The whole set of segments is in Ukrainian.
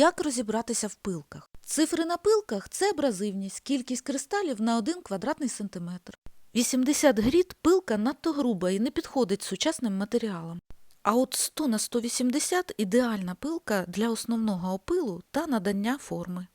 Як розібратися в пилках? Цифри на пилках це абразивність, кількість кристалів на 1 квадратний сантиметр. 80 гріт пилка надто груба і не підходить сучасним матеріалам. А от 100 на 180 – ідеальна пилка для основного опилу та надання форми.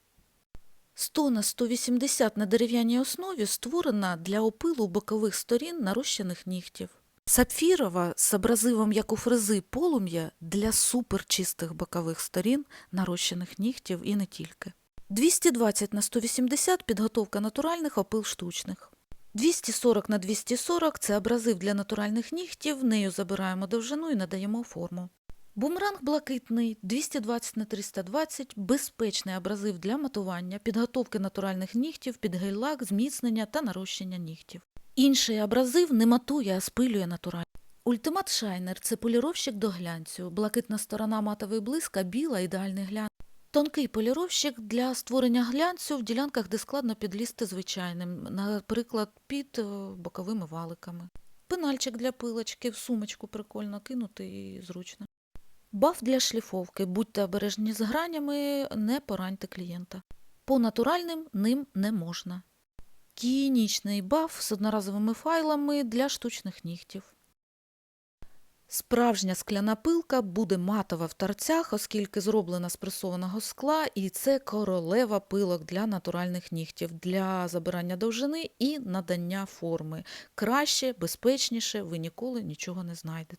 100 на 180 на дерев'яній основі створена для опилу бокових сторін нарощених нігтів. Сапфірова з абразивом, як у фрези, полум'я для суперчистих бокових сторін нарощених нігтів і не тільки. 220 на 180 підготовка натуральних опил штучних. 240 на 240 це абразив для натуральних нігтів, нею забираємо довжину і надаємо форму. Бумеранг блакитний 220 на 320 безпечний абразив для матування, підготовки натуральних нігтів, під гель-лак, зміцнення та нарощення нігтів. Інший абразив не матує, а спилює натурально. Ультимат Шайнер це поліровщик до глянцю, блакитна сторона матовий блиск, а біла ідеальний глянц. Тонкий поліровщик для створення глянцю в ділянках, де складно підлізти звичайним, наприклад, під е, боковими валиками. Пенальчик для пилочки, в сумочку прикольно кинути і зручно. Баф для шліфовки. Будьте обережні з гранями, не пораньте клієнта. По натуральним ним не можна. Кієнічний баф з одноразовими файлами для штучних нігтів. Справжня скляна пилка буде матова в торцях, оскільки зроблена з пресованого скла, і це королева пилок для натуральних нігтів, для забирання довжини і надання форми. Краще, безпечніше ви ніколи нічого не знайдете.